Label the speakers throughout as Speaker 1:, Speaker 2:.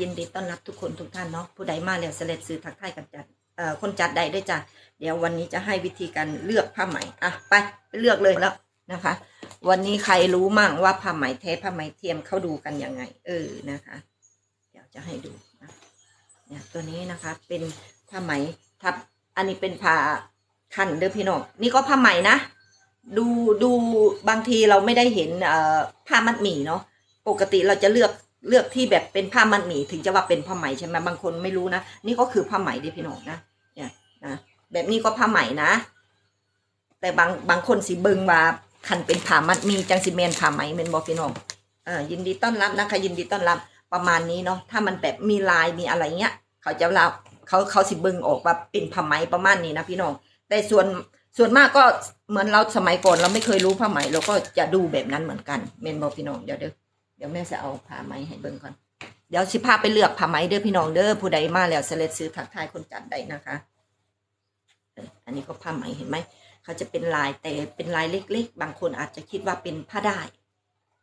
Speaker 1: ยินดีต้อนรับทุกคนทุกท่านเนาะผู้ใดมาแล้วเสล็ดซื้อทักทายกันจัดเอ่อคนจัดใดด้วยจ้ะเดี๋ยววันนี้จะให้วิธีการเลือกผ้าไหมอะไปไปเลือกเลยแล้วนะคะ วันนี้ใครรู้มั่งว่าผ้าไหมแท้ผ้าไหมเทียมเขาดูกันยังไง เออนะคะ เดี๋ยวจะให้ดูนะเนี่ยตัวนี้นะคะเป็นผ้าไหมทับ อันนี้เป็นผ้าคันเด้อพี่น้องนี่ก็ผ้าไหมนะดูดูบางทีเราไม่ได้เห็นเอ่อผ้ามัดหมี่เนาะปกติเราจะเลือก เลือกที่แบบเป็นผ้ามัดหมี่ถึงจะว่าเป็นผ้าไหมใช่ไหมบางคนไม่รู้นะนี่ก็คือผ้าไหมด้อพี่น้องนะเนี่ยนะแบบนี้ก็ผ้าไหมนะ แต่บางบางคนสิเบิงว่าคันเป็นผ้ามัดหมีจังสิเมนผ้าไหมเมนบอพี่น้องเออยินดีต้อนรับนะคะยินดีต้อนรับประมาณนี้เนาะถ้ามันแบบมีลายมีอะไรเงี้ย เขาจะเล่าเขาเขาสิเบิงออกว่าเป็นผ้าไหมประมาณนี้นะพี่น้อง แต่ส่วนส่วนมากก็เหมือนเราสมัยก่อนเราไม่เคยรู้ผ้าไหมเราก็จะดูแบบนั้นเหมือนกันเมนบอพี่น้องเดี๋ยวเดี๋ยว เดี๋ยวแม่จะเอาผ้าไหมให้เบิ่งก่อน เดี๋ยวสิพาไปเลือกผ้าไหมเด้อพี่น้องเด้อผู้ใดมาแล้วเสล็ดซื้อถักทายคนจัดได้นะคะ อันนี้ก็ผ้าไหมเห็นไหมเขาจะเป็นลายแต่เป็นลายเล็ก ๆ บางคนอาจจะคิดว่าเป็นผ้าได้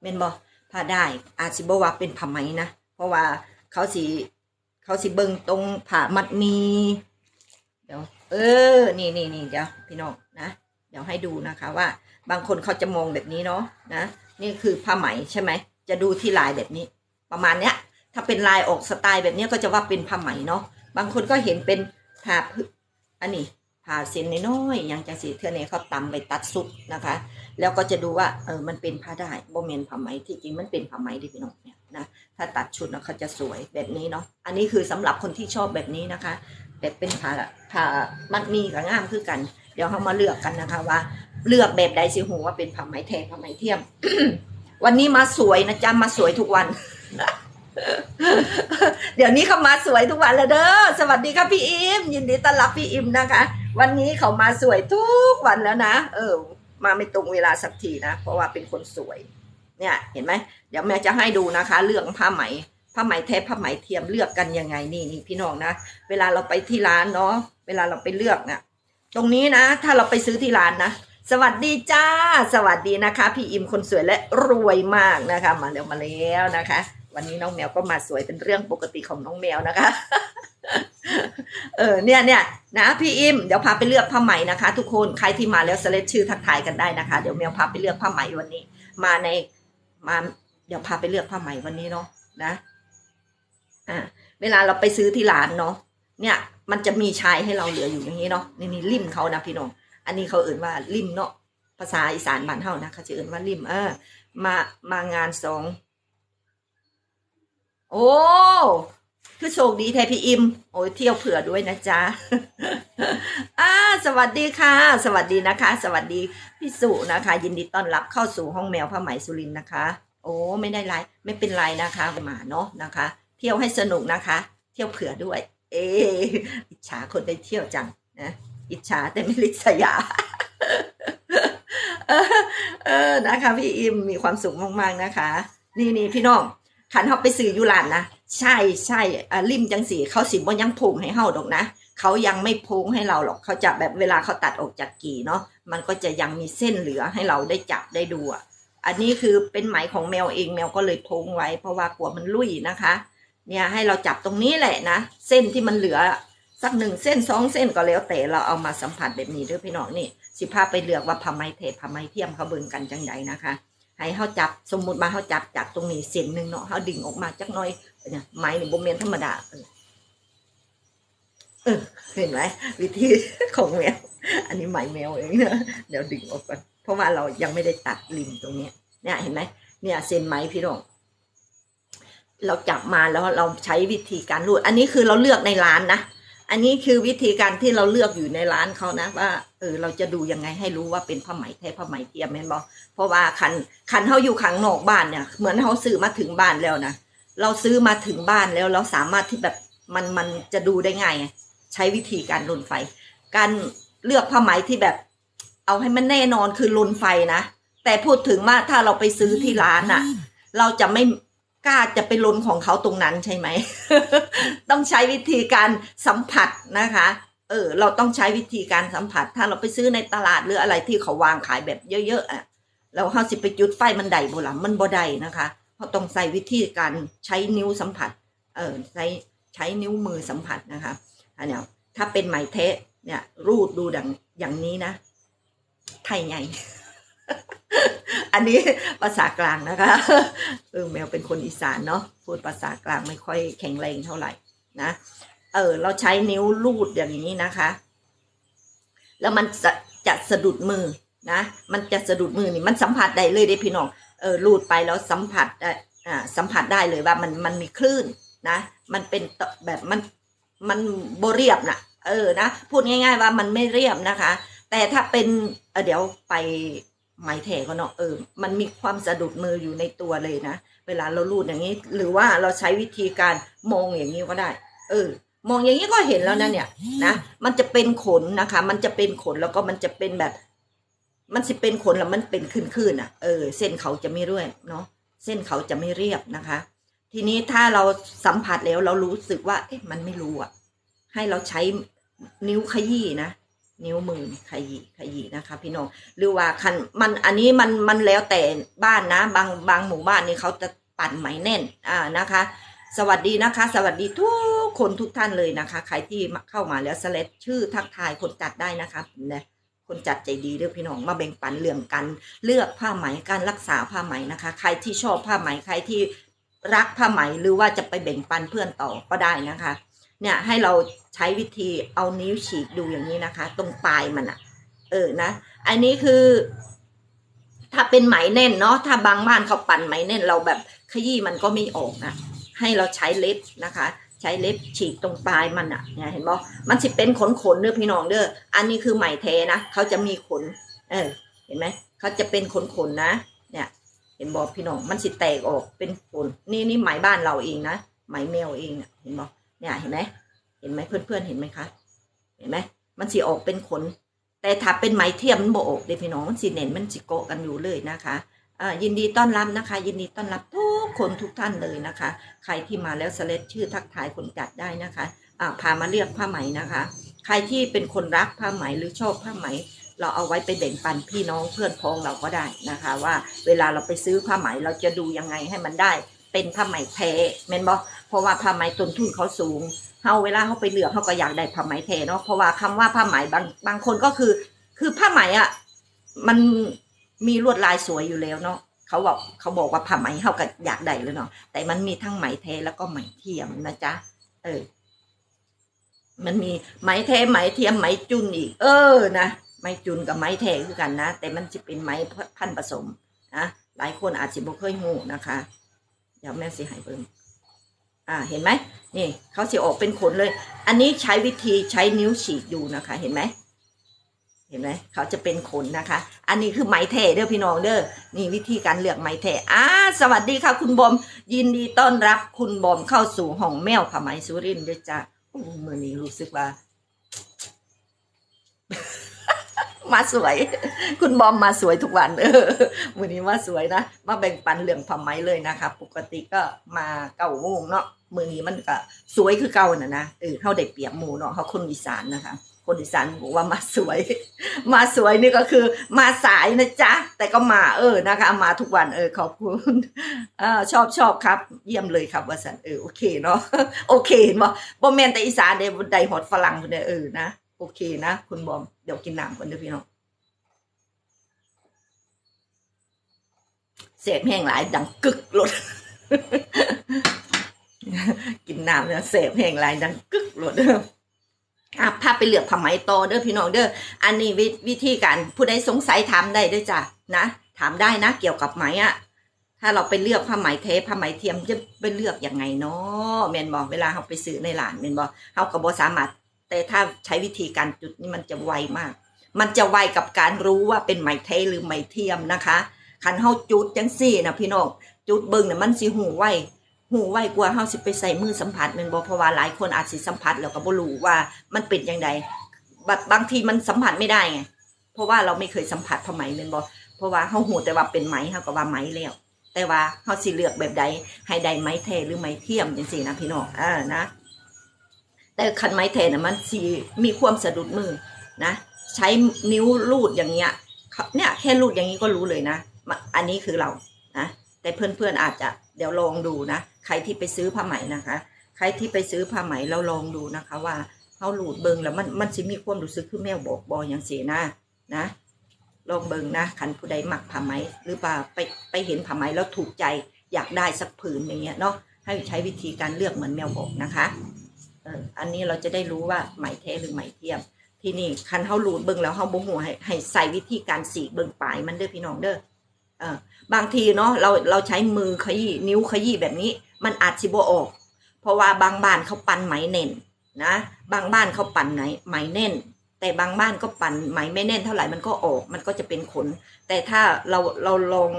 Speaker 1: เมนบอผ้าได้อาจสิบอกว่าเป็นผ้าไหมนะเพราะว่าเขาสีเขาสิเบิ่งตรงผ้ามัดมี เดี๋ยว เออ นี่นี่นี่เดี๋ยวพี่น้องนะเดี๋ยวให้ดูนะคะว่า บางคนเขาจะมองแบบนี้เนาะนะ นี่คือผ้าไหมใช่ไหม จะดูที่ลายแบบนี้ ประมาณเนี้ย ถ้าเป็นลายออกสไตล์แบบนี้ก็จะว่าเป็นผ้าไหมเนาะบางคนก็เห็นเป็นผ้าพอันนี้ผ้าเส้นน้อยๆอย่างจังสีเทือเนี่ยเขาตำไปตัดสุดนะคะ แล้วก็จะดูว่าเออมันเป็นผ้าได้โบเมนผ้าไหมที่จริงมันเป็นผ้าไหมดิพี่น้องเนี่ยนะถ้าตัดชุดนะเขาจะสวยแบบนี้เนาะอันนี้คือสำหรับคนที่ชอบแบบนี้นะคะแบบเป็นผ้าผ้ามัดมีกับง่ามคือกัน เดี๋ยวเขามาเลือกกันนะคะว่า เลือกแบบใดสิหูว่าเป็นผ้าไหมแท้ผ้าไหมเทียม วันนี้มาสวยนะจ๊ะมาสวยทุกวัน เดี๋ยวนี้เขามาสวยทุกวันแล้วเด้อสวัสดีครับพี่อิมยินดีต้อนรับพี่อิมนะคะ วันนี้เขามาสวยทุกวันแล้วนะเออ มาไม่ตรงเวลาสักทีนะเพราะว่าเป็นคนสวย เนี่ย เห็นไหมเดี๋ยวแม่จะให้ดูนะคะ เรื่องผ้าไหมผ้าไหมแท้ผ้าไหมเทียมเลือกกันยังไงนี่นี่พี่น้องนะเวลาเราไปที่ร้านเนาะเวลาเราไปเลือกนะตรงนี้นะ ถ้าเราไปซื้อที่ร้านนะ สวัสดีจ้า สวัสดีนะคะ พี่อิมคนสวยและรวยมากนะคะ มาเดี๋ยวมาแล้วนะคะ วันนี้น้องแมวก็มาสวยเป็นเรื่องปกติของน้องแมวนะคะ เออเนี่ยเนี่ยนะพี่อิมเดี๋ยวพาไปเลือกผ้าไหมนะคะ ทุกคนใครที่มาแล้วสเลดชื่อทักทายกันได้นะคะ เดี๋ยวแมวพาไปเลือกผ้าไหมวันนี้ มาในมาเดี๋ยวพาไปเลือกผ้าไหมวันนี้เนาะนะอ่าเวลาเราไปซื้อที่ร้านเนาะเนี่ย มันจะมีชายให้เราเหลืออยู่อย่างนี้เนาะนี่นี่ริมเขานะพี่น้อง อันนี้เขาเอ่นว่าริมเนาะภาษาอีสานบ้านเฮานะเขาจะเอ่นว่าริมเออ มามางานสองโอ้คือโชคดีแทพี่อิมโอ้ยเที่ยวเผื่อด้วยนะจ๊ะอ่าสวัสดีค่ะ สวัสดีนะคะ สวัสดีพี่สุนะคะ ยินดีต้อนรับเข้าสู่ห้องแมวผ้าไหมสุรินนะคะ โอ้ไม่ได้ไรไม่เป็นไรนะคะมาเนาะนะคะ เที่ยวให้สนุกนะคะ เที่ยวเผื่อด้วย เอออิจฉาคนได้เที่ยวจังนะ อิจฉาแต่ไม่ริษยาเออเออนะคะ พี่อิมมีความสุขมากๆนะคะ นี่นี่พี่น้องขันเขาไปซื้อยุลานนะใช่ใช่อ่ริมจังสีเขาสิบ่ยังพุงให้เฮาดอกนะเขายังไม่พุงให้เราหรอกเขาจะแบบเวลาเขาตัดออกจากกี่เนาะมันก็จะยังมีเส้นเหลือให้เราได้จับได้ดูอะอันนี้คือเป็นไหมของแมวเองแมวก็เลยพงไว้ เพราะว่ากลัวมันลุยนะคะ เนี่ยให้เราจับตรงนี้แหละนะเส้นที่มันเหลือ สักหนึ่งเส้นสองเส้นก็แล้วแต่เราเอามาสัมผัสแบบนี้ด้วยพี่น้องนี่ สิพาไปเลือกว่าผ้าไหมเทผ้าไหมเทียมเขาเบิ่งกันจังใดนะคะให้เขาจับสมมุติมาเขาจับจากตรงนี้เส้นหนึ่งเนาะเขาดึงออกมาจักน้อยเนี่ยไหมนี่บ่แม่นธรรมดาเออเห็นไหมวิธีของแมวอันนี้ไหมแมวเองนะเดี๋ยวดึงออกก่อนเพราะว่าเรายังไม่ได้ตัดริมตรงเนี้ยเนี่ยเห็นไหมเนี่ยเส้นไหมพี่น้องเราจับมาแล้วเราใช้วิธีการรูด อันนี้คือเราเลือกในร้านนะ อันนี้คือวิธีการที่เราเลือกอยู่ในร้านเขานะว่าเออเราจะดูยังไงให้รู้ว่าเป็นผ้าไหมแท้ผ้าไหมเทียมแม่นบอเพราะว่าคันคันเขาอยู่ข้างนอกบ้านเนี่ย เหมือนเขาซื้อมาถึงบ้านแล้วนะเราซื้อมาถึงบ้านแล้วเราสามารถที่แบบมันมันจะดูได้ง่ายไงใช้วิธีการลนไฟ การเลือกผ้าไหมที่แบบ เอาให้มันแน่นอนคือลนไฟนะแต่พูดถึงว่าถ้าเราไปซื้อที่ร้านอะเราจะไม่ กล้าจะไปลนของเขาตรงนั้นใช่ไหม ต้องใช้วิธีการสัมผัสนะคะ เออ เราต้องใช้วิธีการสัมผัส ถ้าเราไปซื้อในตลาดหรืออะไรที่เขาวางขายแบบเยอะๆอะเราเฮาสิไปจุดไฟมันได้บ่ล่ะมันบ่ได้นะคะเพราะต้องใส่วิธีการใช้นิ้วสัมผัส เออใช้ใช้นิ้วมือสัมผัสนะคะอันเนี้ยถ้าเป็นไหมเทะเนี่ยรูดดูดังอย่างนี้นะไทยไง อันนี้ภาษากลางนะคะเออแมวเป็นคนอีสานเนาะพูดภาษากลางไม่ค่อยแข็งแรงเท่าไหร่นะเออ เราใช้นิ้วลูดอย่างนี้นะคะ แล้วมันจะจะสะดุดมือนะ มันจะสะดุดมือนี่มันสัมผัสได้เลยเด้พี่น้องเออลูดไปแล้วสัมผัสได้อ่าสัมผัสได้เลยว่ามันมันมีคลื่นนะ มันเป็นแบบมันมันโบเรียบนะเออนะพูดง่าย ๆ ว่ามันไม่เรียบนะคะ แต่ถ้าเป็นเออเดี๋ยวไป ไหมแถก็เนาะเออ มันมีความสะดุดมืออยู่ในตัวเลยนะ เวลาเราลูดอย่างนี้ หรือว่าเราใช้วิธีการมองอย่างนี้ก็ได้ เออ มองอย่างนี้ก็เห็นแล้วนะเนี่ยนะ มันจะเป็นขนนะคะ มันจะเป็นขนแล้วก็มันจะเป็นแบบ มันสิเป็นขนแล้วมันเป็นขึ้นๆอะ เออ เส้นเขาจะไม่เรียเนาะ เส้นเขาจะไม่เรียบนะคะ ทีนี้ถ้าเราสัมผัสแล้วเรารู้สึกว่า เอ๊ะ มันไม่รู้อะ ให้เราใช้นิ้วขยี้นะ นิ้วมือขยี้ขยี้นะคะ พี่น้องหรือว่าคันมันอันนี้มันมันแล้วแต่บ้านนะ บางบางหมู่บ้านนี่เขาจะปั่นไหมแน่นอ่านะคะ สวัสดีนะคะ สวัสดีทุกคนทุกท่านเลยนะคะ ใครที่เข้ามาแล้วสเลดชื่อทักทายคนจัดได้นะคะนะคนจัดใจดีเด้อพี่น้องมาแบ่งปันเรื่องกันเลือกผ้าไหมการรักษาผ้าไหมนะคะ ใครที่ชอบผ้าไหมใครที่รักผ้าไหมหรือว่าจะไปแบ่งปันเพื่อนต่อก็ได้นะคะ เนี่ยให้เราใช้วิธีเอานิ้วฉีกดูอย่างนี้นะคะ ตรงปลายมันอะเออนะ อันนี้คือ ถ้าเป็นไหมแน่นเนาะถ้าบางบ้านเขาปั่นไหมแน่น เราแบบขยี้มันก็ไม่ออกนะให้เราใช้เล็บนะคะ ใช้เล็บฉีกตรงปลายมันอะเนี่ยเห็นบ่มันสิเป็นขนขนเด้อพี่น้องเด้ออันนี้คือไหมแท้นะเขาจะมีขน เออ เห็นไหมเขาจะเป็นขนขนนะเนี่ย เห็นบอกพี่น้องมันสิแตกออกเป็นขนนี่นี่ไหมบ้านเราเองนะไหมแมวเองเนี่ยเห็นบอก เนี่ยเห็นไหมเห็นไหมเพื่อนๆเห็นไหมคะ เห็นไหมมันสิออกเป็นขน แต่ถ้าเป็นไหมเทียมมันบออกเด้พี่น้องมันสิเน่นมันสิโกะกันอยู่เลยนะคะยินดีต้อนรับนะคะ ยินดีต้อนรับทุกคนทุกท่านเลยนะคะ ใครที่มาแล้วสเลดชื่อทักทายคนจัดได้นะคะอ่าพามาเลือกผ้าไหมนะคะ ใครที่เป็นคนรักผ้าไหมหรือชอบผ้าไหม เราเอาไว้ไปแบ่งปันพี่น้องเพื่อนพ้องเราก็ได้นะคะ ว่าเวลาเราไปซื้อผ้าไหมเราจะดูยังไงให้มันได้ เป็นผ้าไหมแท้แม่นบอ เพราะว่าผ้าไหมต้นทุนเขาสูงเฮาเวลาเขาไปเลือกเขาก็อยากได้ผ้าไหมแท้เนาะเพราะว่าคำว่าผ้าไหมบางบางคนก็คือ คือผ้าไหมอะมันมีลวดลายสวยอยู่แล้วเนาะเขาบอกเขาบอกว่าผ้าไหมเขาก็อยากได้เลยเนาะแต่มันมีทั้งไหมแท้แล้วก็ไหมเทียมนะจ๊ะเออ มันมีไหมแท้ไหมเทียมไหมจุนอีก เออนะไหมจุนกับไหมแท้คือกันนะแต่มันจะเป็นไหมพันผสมนะหลายคนอาจจะบ่เคยหูนะคะเดี๋ยวแม่สิให้เบิ่ง อ่าเห็นไหมนี่เขาเสิออกเป็นขนเลย อันนี้ใช้วิธีใช้นิ้วฉีกดูนะคะ เห็นไหมเห็นไหมเขาจะเป็นขนนะคะ อันนี้คือไหมแท้เด้อพี่น้องเด้อนี่วิธีการเลือกไหมแท้อ่าสวัสดีค่ะคุณบอม ยินดีต้อนรับคุณบอมเข้าสู่ห้องแมวผ้าไหมสุรินทร์ด้วยจ้าโอ้มือนี้รู้สึกว่า มาสวย คุณบอมมาสวยทุกวัน เออมือนี้มาสวยนะมาแบ่งปันเรื่องผ้าไหมเลยนะคะ ปกติก็มาเก่าโมงเนาะ มือนี้มันก็สวยคือเก่าน่ะนะเออเขาได้เปรียบหมูเนาะเขาคนอีสานนะคะ คนอีสานบอกว่ามาสวย มาสวยนี่ก็คือ มาสายนะจ๊ะ แต่ก็มาเออนะคะ มาทุกวันเออขอบคุณอชอบชอบครับ เยี่ยมเลยครับว่าสันเออโอเคเนาะโอเคเห็นบ่บ่แมนแต่อีสานเด้ไดฮอดฝรั่งเด้อเออนะโอเคนะคุณบอมเดี๋ยวกินน้ำก่อนเด้อพี่น้องเสียบแห้งหลายดังกึกหลด กินน้ำเนี่ยเสพแห้งหลายดังกึกหลดเด้ออะพาไปเลือกผ้าไหมต่อเด้อพี่น้องเด้ออันนี้วิวธีการผู้ใดสงสัยถามได้ด้วยจ้ะนะถามได้นะเกี่ยวกับไหมอะถ้าเราไปเลือกผ้าไหมเทผ้าไหมเทียมจะไปเลือกอยังไงเนาะแมนบอกเวลาเราไปซื้อในร้านแมนบอกเราก็บอสามารถ แต่ถ้าใช้วิธีการจุดนี่มันจะไวมาก มันจะไวกับการรู้ว่าเป็นไหมเทหรือไหมเทียมนะคะคันเฮาจุดจังซี่นะพี่น้องจุดเบิ่งเนี่ยมันสิหูไว หูไวกว่าเฮาสิไปใส่มือสัมผัสแม่นบ่เพราะว่าหลายคนอาจสิสัมผัสแล้วก็บ่รู้ว่ามันเป็นจังไดบัดบางทีมันสัมผัสไม่ได้ไงเพราะว่าเราไม่เคยสัมผัสผ้าไหมแม่นบ่เพราะว่าเฮาหูแต่ว่าเป็นไหมเฮาก็ว่าไหมแล้วแต่ว่าเฮาสิเลือกแบบใดให้ไดไหมแท้หรือไหมเทียมจังซี่นะพี่น้องอ่านะแต่คันไม้แทนน่ะมันสีมีความสะดุดมือนะใช้นิ้วลูดอย่างเงี้ยเนี่ยแค่ลูดอย่างนี้ก็รู้เลยนะ อันนี้คือเรานะแต่เพื่อนๆอาจจะเดี๋ยวลองดูนะ ใครที่ไปซื้อผ้าไหมนะคะ ใครที่ไปซื้อผ้าไหมเราลองดูนะคะ ว่าเขาหลูดเบิงแล้วมันมันสิมีความรู้สึกคือแมวบอกบออย่างเสียนะนะลองเบิงนะคันผู้ใดหมักผ้าไหมหรือว่าไปไปเห็นผ้าไหมแล้วถูกใจอยากได้สักผืนอย่างเงี้ยเนาะให้ใช้วิธีการเลือกเหมือนแมวบอกนะคะเอออันนี้เราจะได้รู้ว่าไหมแท้หรือไหมเทียม ที่นี่คันเขาหลูดเบิงแล้วเขาบ่หัวให้ให้ใส่วิธีการสีเบิงปลายมันเด้อพี่น้องเด้อเออบางทีเนาะเราเราใช้มือขยี้นิ้วขยี้แบบนี้ มันอาจสิบออก เพราะว่าบางบ้านเขาปั่นไหมเน่นนะ บางบ้านเขาปั่นไหนไหมแน่น แต่บางบ้านก็ปั่นไหมไม่แน่นเท่าไหร่มันก็ออก มันก็จะเป็นขน แต่ถ้าเราเราลอง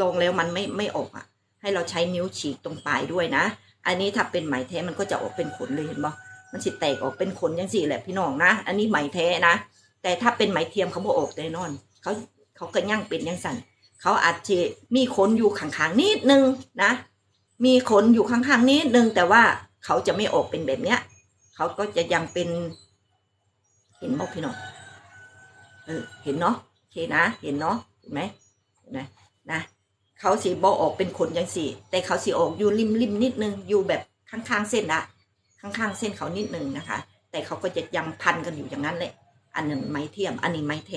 Speaker 1: ลองแล้วมันไม่ไม่ออกอะ ให้เราใช้นิ้วฉีกตรงปลายด้วยนะ อันนี้ถ้าเป็นไหมแท้มันก็จะออกเป็นขนเลยเห็นบ่มันสิแตกออกเป็นขนยังสี่แหละพี่น้องนะ อันนี้ไหมแท้นะ แต่ถ้าเป็นไหมเทียมเขาบ่ออกแน่นอน เขาเขาก็ย่างเป็นยังสั่นเขาอาจจะมีขนอยู่ข้างๆนิดนึงนะ มีขนอยู่ข้างๆนิดนึงแต่ว่าเขาจะไม่ออกเป็นแบบเนี้ย เขาก็จะยังเป็น เห็นไหมพี่น้องเออเห็นเนาะโอเคนะ เห็นเนาะเห็นไหมเห็นไหมนะเขาสีบอออกเป็นขนยังสี่แต่เขาสีออกอยู่ริมริมนิดนึงอยู่แบบข้างๆเส้นอะข้างๆเส้นเขานิดนึงนะคะ แต่เขาก็จะยังพันกันอยู่อย่างนั้นแหละอันนั้นไม้เทียม อันนี้ไม้เท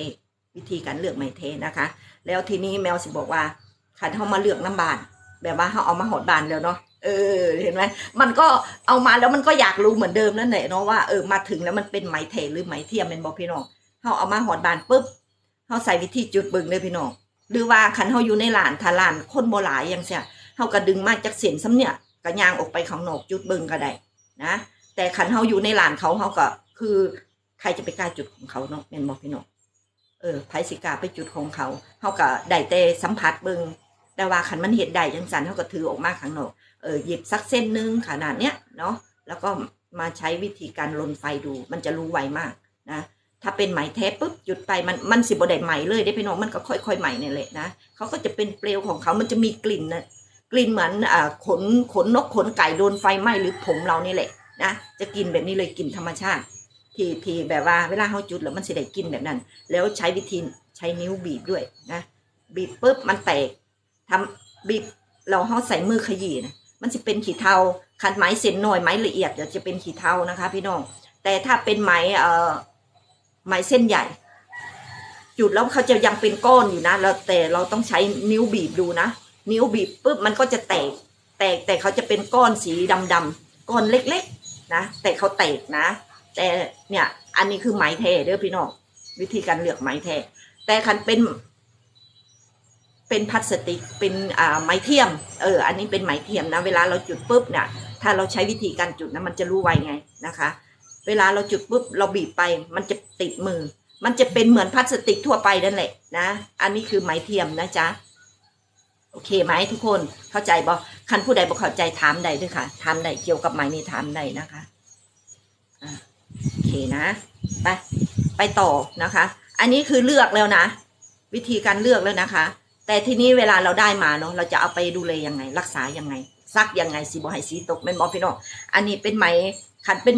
Speaker 1: วิธีการเลือกไม้เทนะคะ แล้วทีนี้แมวสิบอกว่าขันเขามาเลือกน้ำบาน แบบว่าเขาเอามาหดบานแล้วเนาะเออเห็นไหมมันก็เอามาแล้วมันก็อยากรู้เหมือนเดิมนั่นแหละเนาะว่าเออมาถึงแล้วมันเป็นไหมเทหรือไหมเทียมเป็นบอพี่น้องเขาเอามาหดบานปุ๊บเขาใส่วิธีจุดบิ่งเลยพี่น้องหรือว่าขันเขาอยู่ในหลานทาลานคนโบหลายอย่างเสียเขาก็ดึงมาจากเสียนซ้ำเนี่ยก็ย่างออกไปข้างนอกจุดบิ่งก็ได้นะแต่ขันเขาอยู่ในหลานเขาเขาก็คือใครจะไปกล้าจุดของเขาเนาะเป็นบอพี่น้องเออไผสิกาไปจุดของเขาเขาก็ได้แต่สัมผัสบิง แต่ว่าขันมันเห็ดได้จังสันเขาก็ถือออกมาข้างนอกเออหยิบสักเส้นหนึ่งขนาดเนี้ยเนาะแล้วก็มาใช้วิธีการลนไฟดู มันจะรู้ไวมากนะถ้าเป็นไหมแท้ปุ๊บจุดไปมันมันสิบได้ไหมเลยได้พี่น้องมันก็ค่อยๆไหมเนี่ยแหละนะเขาก็จะเป็นเปลวของเขามันจะมีกลิ่นนะกลิ่นเหมือนอ่าขนขนนกขนไก่โดนไฟไหม้หรือผมเรานี่แหละนะจะกินแบบนี้เลยกลิ่นธรรมชาติ ที่ที่แบบว่าเวลาเขาจุดแล้วมันสิได้กินแบบนั้น แล้วใช้วิธีใช้นิ้วบีบด้วยนะบีบปุ๊บมันแตก ทำบีบเราเขาใส่มือขยี้นะมันจะเป็นขีดเทาคันไม้เส้นหน่อยไม้ละเอียดเดี๋ยวจะเป็นขีดเทานะคะ พี่น้อง แต่ถ้าเป็นไม้เอ่อไม้เส้นใหญ่ จุดแล้วเขาจะยังเป็นก้อนอยู่นะแล้วแต่เราต้องใช้นิ้วบีบดูนะ นิ้วบีบปุ๊บมันก็จะแตก แตกแต่เขาจะเป็นก้อนสีดำๆก้อนเล็กๆ นะ แต่เขาแตกนะ แต่เนี่ยอันนี้คือไหมแท้เด้อพี่น้องวิธีการเลือกไหมแท้แต่คันเป็น เป็นพลาสติกเป็นอ่าไม้เทียมเอออันนี้เป็นไหมเทียมนะ เวลาเราจุดปุ๊บเนี่ยถ้าเราใช้วิธีการจุดนะมันจะรู้ไวไงนะคะ เวลาเราจุดปุ๊บเราบีบไป มันจะติดมือ มันจะเป็นเหมือนพลาสติกทั่วไปนั่นแหละนะ อันนี้คือไหมเทียมนะจ๊ะโอเคไหมทุกคนเข้าใจบ่คันผู้ใดบ่เข้าใจถามได้ด้วยค่ะถามได้เกี่ยวกับไหมนี่ถามได้นะคะอะโอเคนะไปไปต่อนะคะ อันนี้คือเลือกแล้วนะ วิธีการเลือกแล้วนะคะ แต่ทีนี้เวลาเราได้มาเนาะเราจะเอาไปดูแลยังไง รักษายังไงซักยังไงสีบ่ให้สีตกเป็นบอพี่น้องอันนี้เป็นไหมคันเป็น